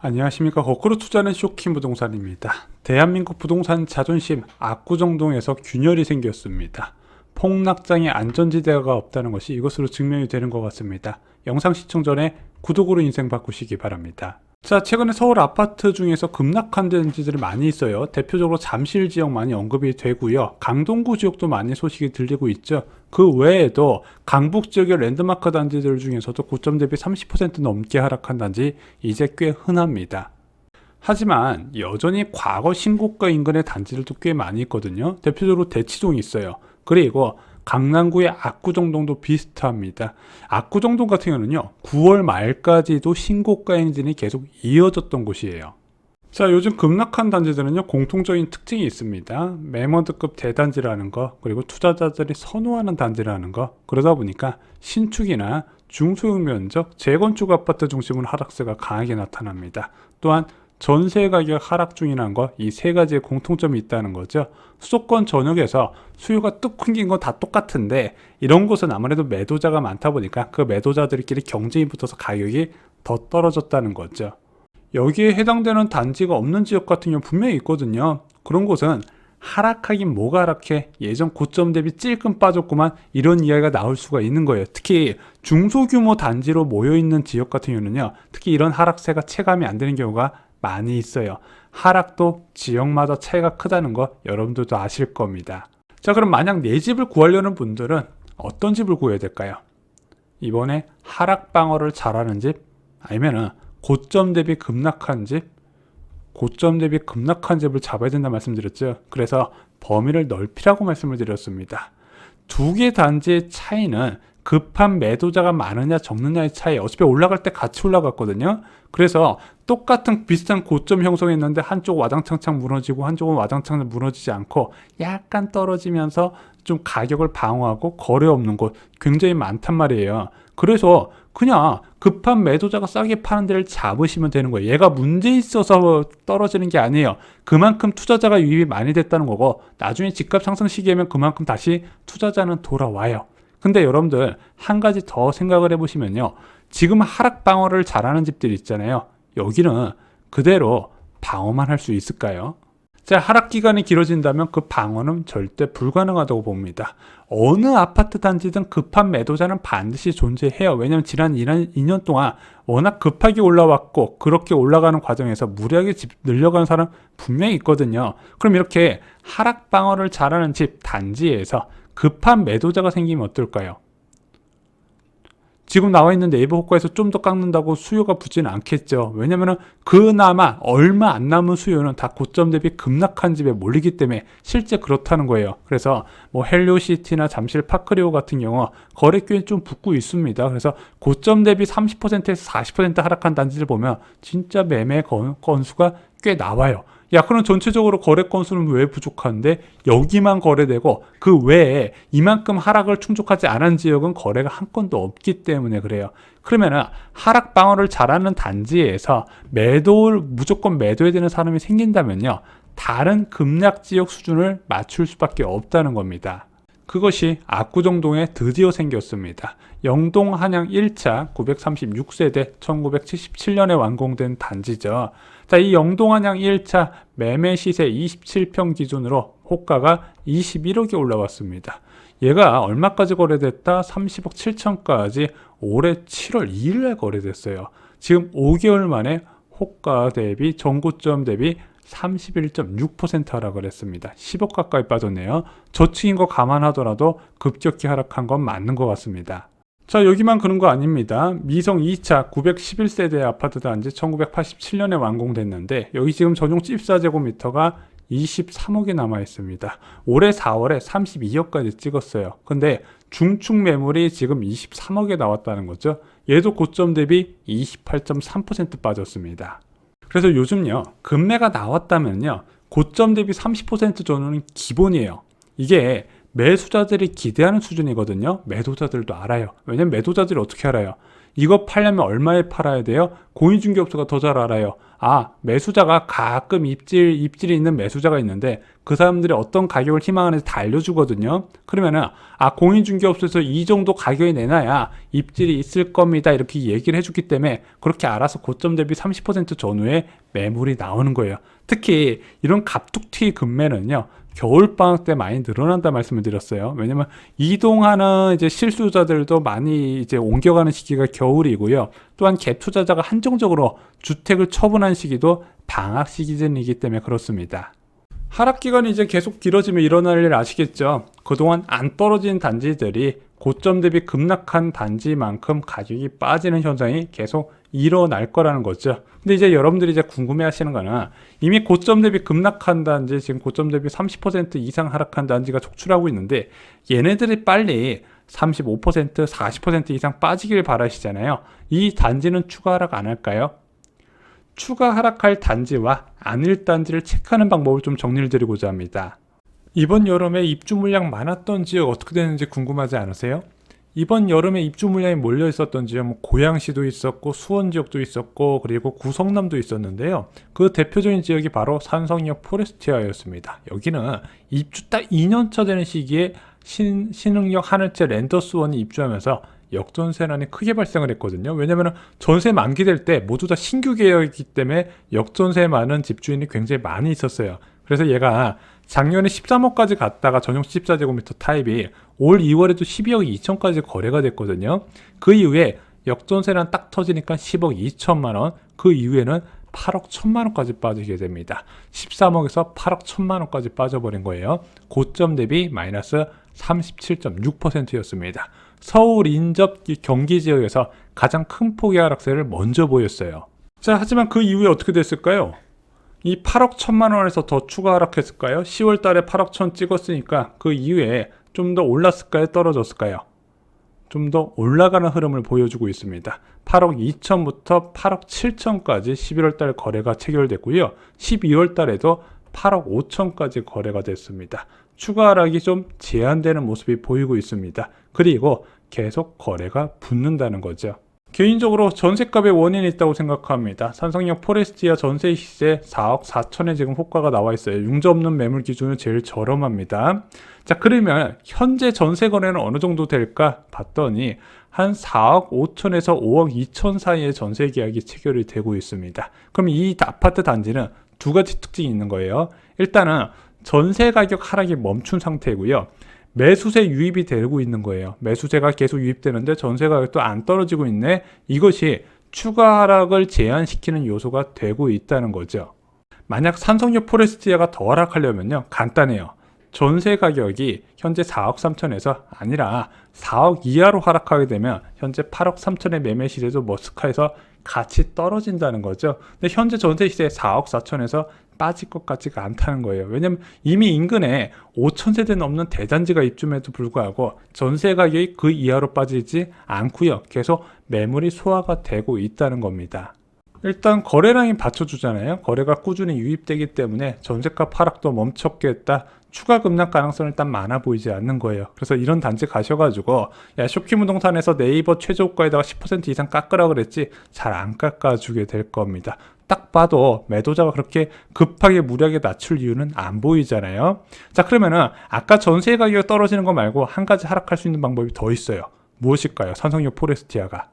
안녕하십니까 거꾸로 투자는 쇼킹 부동산입니다. 대한민국 부동산 자존심 압구정동에서 균열이 생겼습니다. 폭락장의 안전지대가 없다는 것이 이것으로 증명이 되는 것 같습니다. 영상 시청 전에 구독으로 인생 바꾸시기 바랍니다. 자, 최근에 서울 아파트 중에서 급락한 단지들이 많이 있어요. 대표적으로 잠실 지역 많이 언급이 되고요. 강동구 지역도 많이 소식이 들리고 있죠. 그 외에도 강북 지역의 랜드마크 단지들 중에서도 고점 대비 30% 넘게 하락한 단지 이제 꽤 흔합니다. 하지만 여전히 과거 신고가 인근의 단지들도 꽤 많이 있거든요. 대표적으로 대치동이 있어요. 그리고 강남구의 압구정동도 비슷합니다. 압구정동 같은 경우는요, 9월 말까지도 신고가 행진이 계속 이어졌던 곳이에요. 자, 요즘 급락한 단지들은요, 공통적인 특징이 있습니다. 매머드급 대단지라는 거, 그리고 투자자들이 선호하는 단지라는 거, 그러다 보니까 신축이나 중소형 면적, 재건축 아파트 중심으로 하락세가 강하게 나타납니다. 또한 전세 가격 하락 중이라는 거, 이세 가지의 공통점이 있다는 거죠. 수도권 전역에서 수요가 뚝 끊긴 건 다 똑같은데, 이런 곳은 아무래도 매도자가 많다 보니까 그 매도자들끼리 경쟁이 붙어서 가격이 더 떨어졌다는 거죠. 여기에 해당되는 단지가 없는 지역 같은 경우 분명히 있거든요. 그런 곳은 하락하긴 뭐가 하락해 예전 고점 대비 찔끔 빠졌구만 이런 이야기가 나올 수가 있는 거예요. 특히 중소규모 단지로 모여 있는 지역 같은 경우는요. 특히 이런 하락세가 체감이 안 되는 경우가 많이 있어요. 하락도 지역마다 차이가 크다는 거 여러분들도 아실 겁니다. 자, 그럼 만약 내 집을 구하려는 분들은 어떤 집을 구해야 될까요? 이번에 하락 방어를 잘하는 집 아니면은 고점 대비 급락한 집 고점 대비 급락한 집을 잡아야 된다 말씀드렸죠. 그래서 범위를 넓히라고 말씀을 드렸습니다. 두 개 단지의 차이는 급한 매도자가 많으냐 적느냐의 차이. 어차피 올라갈 때 같이 올라갔거든요. 그래서 똑같은 비슷한 고점 형성했는데 한쪽 와장창창 무너지고 한쪽은 와장창 무너지지 않고 약간 떨어지면서 좀 가격을 방어하고 거래 없는 곳 굉장히 많단 말이에요. 그래서 그냥 급한 매도자가 싸게 파는 데를 잡으시면 되는 거예요. 얘가 문제 있어서 떨어지는 게 아니에요. 그만큼 투자자가 유입이 많이 됐다는 거고 나중에 집값 상승 시기에면 그만큼 다시 투자자는 돌아와요. 근데 여러분들 한 가지 더 생각을 해보시면요. 지금 하락 방어를 잘하는 집들 있잖아요. 여기는 그대로 방어만 할 수 있을까요? 자, 하락 기간이 길어진다면 그 방어는 절대 불가능하다고 봅니다. 어느 아파트 단지든 급한 매도자는 반드시 존재해요. 왜냐하면 지난 2년, 2년 동안 워낙 급하게 올라왔고 그렇게 올라가는 과정에서 무리하게 집 늘려가는 사람 분명히 있거든요. 그럼 이렇게 하락 방어를 잘하는 집 단지에서 급한 매도자가 생기면 어떨까요? 지금 나와 있는 네이버 호가에서 좀 더 깎는다고 수요가 붙지는 않겠죠. 왜냐면은 그나마 얼마 안 남은 수요는 다 고점 대비 급락한 집에 몰리기 때문에 실제 그렇다는 거예요. 그래서 뭐 헬리오시티나 잠실 파크리오 같은 경우 거래기에 좀 붙고 있습니다. 그래서 고점 대비 30%에서 40% 하락한 단지를 보면 진짜 매매 건- 건수가 꽤 나와요. 야, 그럼 전체적으로 거래 건수는 왜 부족한데 여기만 거래되고 그 외에 이만큼 하락을 충족하지 않은 지역은 거래가 한 건도 없기 때문에 그래요. 그러면은 하락 방어를 잘하는 단지에서 매도를 무조건 매도해야 되는 사람이 생긴다면요. 다른 급락 지역 수준을 맞출 수밖에 없다는 겁니다. 그것이 압구정동에 드디어 생겼습니다. 영동 한양 1차 936세대 1977년에 완공된 단지죠. 자, 이 영동 한양 1차 매매 시세 27평 기준으로 호가가 21억에 올라왔습니다. 얘가 얼마까지 거래됐다? 30억 7천까지 올해 7월 2일에 거래됐어요. 지금 5개월 만에 호가 대비 전고점 대비 31.6% 하락을 했습니다. 10억 가까이 빠졌네요. 저층인 거 감안하더라도 급격히 하락한 건 맞는 것 같습니다. 자, 여기만 그런 거 아닙니다. 미성 2차 911세대 아파트 단지 1987년에 완공됐는데 여기 지금 전용 14제곱미터가 23억이 남아 있습니다. 올해 4월에 32억까지 찍었어요. 근데 중축 매물이 지금 23억에 나왔다는 거죠. 얘도 고점 대비 28.3% 빠졌습니다. 그래서 요즘요 금매가 나왔다면요 고점 대비 30% 전후는 기본이에요. 이게 매수자들이 기대하는 수준이거든요. 매도자들도 알아요. 왜냐면 매도자들이 어떻게 알아요? 이거 팔려면 얼마에 팔아야 돼요? 공인중개업소가 더 잘 알아요. 아, 매수자가 가끔 입질, 입질이 있는 매수자가 있는데 그 사람들이 어떤 가격을 희망하는지 다 알려주거든요. 그러면은, 아, 공인중개업소에서 이 정도 가격에 내놔야 입질이 있을 겁니다. 이렇게 얘기를 해주기 때문에 그렇게 알아서 고점 대비 30% 전후에 매물이 나오는 거예요. 특히 이런 갑툭튀 금매는요. 겨울방학 때 많이 늘어난다 말씀을 드렸어요. 왜냐면 이동하는 이제 실수자들도 많이 이제 옮겨가는 시기가 겨울이고요. 또한 갭 투자자가 한정적으로 주택을 처분한 시기도 방학 시즌이기 때문에 그렇습니다. 하락 기간이 이제 계속 길어지면 일어날 일 아시겠죠? 그동안 안 떨어진 단지들이 고점 대비 급락한 단지만큼 가격이 빠지는 현상이 계속 일어날 거라는 거죠. 근데 이제 여러분들이 이제 궁금해 하시는 거는 이미 고점 대비 급락한 단지, 지금 고점 대비 30% 이상 하락한 단지가 촉출하고 있는데 얘네들이 빨리 35%, 40% 이상 빠지길 바라시잖아요. 이 단지는 추가 하락 안 할까요? 추가 하락할 단지와 안일 단지를 체크하는 방법을 좀 정리를 드리고자 합니다. 이번 여름에 입주 물량 많았던 지역 어떻게 되는지 궁금하지 않으세요? 이번 여름에 입주 물량이 몰려 있었던 지역, 뭐 고양시도 있었고 수원 지역도 있었고 그리고 구성남도 있었는데요. 그 대표적인 지역이 바로 산성역 포레스티아였습니다. 여기는 입주 딱 2년차 되는 시기에 신, 신흥역 하늘채 랜더스원이 입주하면서 역전세난이 크게 발생을 했거든요. 왜냐면 전세 만기 될 때 모두 다 신규 계약이기 때문에 역전세 많은 집주인이 굉장히 많이 있었어요. 그래서 얘가 작년에 13억까지 갔다가 전용 14제곱미터 타입이 올 2월에도 12억 2천까지 거래가 됐거든요. 그 이후에 역전세난 딱 터지니까 10억 2천만 원, 그 이후에는 8억 1천만 원까지 빠지게 됩니다. 13억에서 8억 1천만 원까지 빠져버린 거예요. 고점 대비 마이너스 37.6%였습니다. 서울 인접 경기 지역에서 가장 큰 폭의 하락세를 먼저 보였어요. 자, 하지만 그 이후에 어떻게 됐을까요? 이 8억 1천만 원에서 더 추가 하락했을까요? 10월 달에 8억 1천 찍었으니까 그 이후에 좀 더 올랐을까요? 떨어졌을까요? 좀 더 올라가는 흐름을 보여주고 있습니다. 8억 2천부터 8억 7천까지 11월 달 거래가 체결됐고요. 12월 달에도 8억 5천까지 거래가 됐습니다. 추가 하락이 좀 제한되는 모습이 보이고 있습니다. 그리고 계속 거래가 붙는다는 거죠. 개인적으로 전세값의 원인이 있다고 생각합니다. 산성역 포레스티아 전세 시세 4억 4천에 지금 호가가 나와 있어요. 융자 없는 매물 기준은 제일 저렴합니다. 자, 그러면 현재 전세 거래는 어느 정도 될까 봤더니 한 4억 5천에서 5억 2천 사이의 전세 계약이 체결이 되고 있습니다. 그럼 이 아파트 단지는 두 가지 특징이 있는 거예요. 일단은 전세 가격 하락이 멈춘 상태고요. 매수세 유입이 되고 있는 거예요. 매수세가 계속 유입되는데 전세 가격도 안 떨어지고 있네. 이것이 추가 하락을 제한시키는 요소가 되고 있다는 거죠. 만약 산성역 포레스티아가 더 하락하려면요. 간단해요. 전세 가격이 현재 4억 3천에서 아니라 4억 이하로 하락하게 되면 현재 8억 3천의 매매 시세도 머스카에서 같이 떨어진다는 거죠. 근데 현재 전세 시세 4억 4천에서 빠질 것 같지가 않다는 거예요. 왜냐면 이미 인근에 5천 세대 넘는 대단지가 입주임에도 불구하고 전세 가격이 그 이하로 빠지지 않고요. 계속 매물이 소화가 되고 있다는 겁니다. 일단 거래량이 받쳐주잖아요. 거래가 꾸준히 유입되기 때문에 전세값 하락도 멈췄겠다. 추가 급락 가능성은 일단 많아 보이지 않는 거예요. 그래서 이런 단지 가셔가지고 야 쇼키무동산에서 네이버 최저가에다가 10% 이상 깎으라 그랬지 잘 안 깎아주게 될 겁니다. 딱 봐도 매도자가 그렇게 급하게 무리하게 낮출 이유는 안 보이잖아요. 자 그러면은 아까 전세 가격이 떨어지는 거 말고 한 가지 하락할 수 있는 방법이 더 있어요. 무엇일까요? 산성역 포레스티아가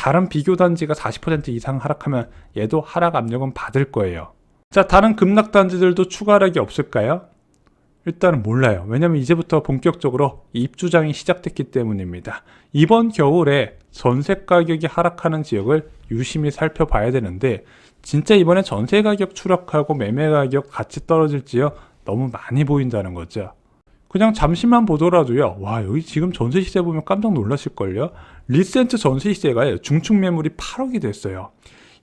다른 비교 단지가 40% 이상 하락하면 얘도 하락 압력은 받을 거예요. 자, 다른 급락 단지들도 추가 하락이 없을까요? 일단은 몰라요. 왜냐면 이제부터 본격적으로 입주장이 시작됐기 때문입니다. 이번 겨울에 전세 가격이 하락하는 지역을 유심히 살펴봐야 되는데 진짜 이번에 전세 가격 추락하고 매매 가격 같이 떨어질 지역 너무 많이 보인다는 거죠. 그냥 잠시만 보더라도요. 와, 여기 지금 전세 시세 보면 깜짝 놀라실걸요? 리센트 전세 시세가 중축 매물이 8억이 됐어요.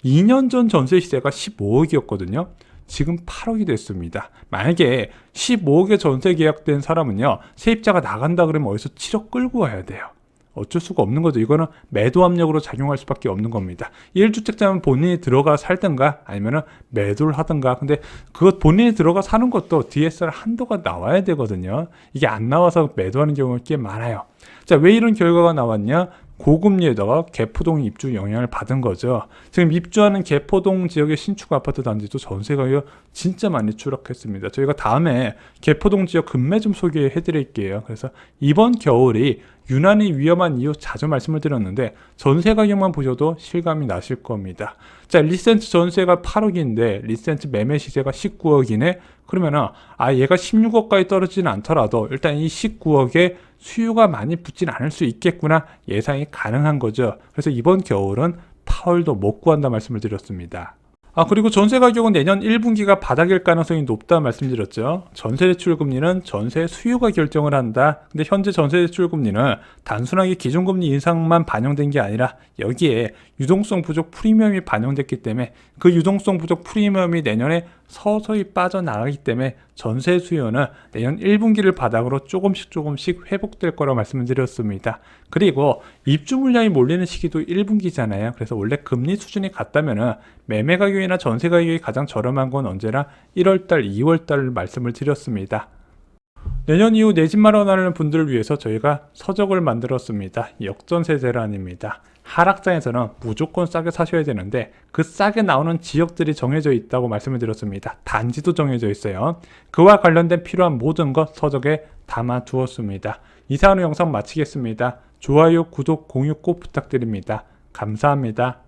2년 전 전세 시세가 15억이었거든요. 지금 8억이 됐습니다. 만약에 15억에 전세 계약된 사람은요, 세입자가 나간다 그러면 어디서 7억 끌고 와야 돼요. 어쩔 수가 없는 거죠. 이거는 매도 압력으로 작용할 수밖에 없는 겁니다. 1주택자면 본인이 들어가 살든가 아니면 매도를 하든가. 근데 그것 본인이 들어가 사는 것도 DSR 한도가 나와야 되거든요. 이게 안 나와서 매도하는 경우가 꽤 많아요. 자, 왜 이런 결과가 나왔냐? 고금리에다가 개포동 입주 영향을 받은 거죠. 지금 입주하는 개포동 지역의 신축 아파트 단지도 전세 가격 진짜 많이 추락했습니다. 저희가 다음에 개포동 지역 금매 좀 소개해 드릴게요. 그래서 이번 겨울이 유난히 위험한 이유 자주 말씀을 드렸는데 전세 가격만 보셔도 실감이 나실 겁니다. 자, 리센트 전세가 8억인데 리센트 매매 시세가 19억이네. 그러면은 아 얘가 16억까지 떨어지진 않더라도 일단 이 19억에 수요가 많이 붙진 않을 수 있겠구나 예상이 가능한 거죠. 그래서 이번 겨울은 파월도 못 구한다 말씀을 드렸습니다. 아 그리고 전세 가격은 내년 1분기가 바닥일 가능성이 높다 말씀드렸죠. 전세 대출 금리는 전세 수요가 결정을 한다. 근데 현재 전세 대출 금리는 단순하게 기준 금리 인상만 반영된 게 아니라 여기에 유동성 부족 프리미엄이 반영됐기 때문에 그 유동성 부족 프리미엄이 내년에 서서히 빠져나가기 때문에 전세 수요는 내년 1분기를 바닥으로 조금씩 조금씩 회복될 거라고 말씀을 드렸습니다. 그리고 입주 물량이 몰리는 시기도 1분기잖아요. 그래서 원래 금리 수준이 같다면은 매매 가격이나 전세 가격이 가장 저렴한 건 언제나 1월달, 2월달 말씀을 드렸습니다. 내년 이후 내 집 마련하는 분들을 위해서 저희가 서적을 만들었습니다. 역전세 대란입니다. 하락장에서는 무조건 싸게 사셔야 되는데 그 싸게 나오는 지역들이 정해져 있다고 말씀을 드렸습니다. 단지도 정해져 있어요. 그와 관련된 필요한 모든 것 서적에 담아 두었습니다. 이상으로 영상 마치겠습니다. 좋아요, 구독, 공유 꼭 부탁드립니다. 감사합니다.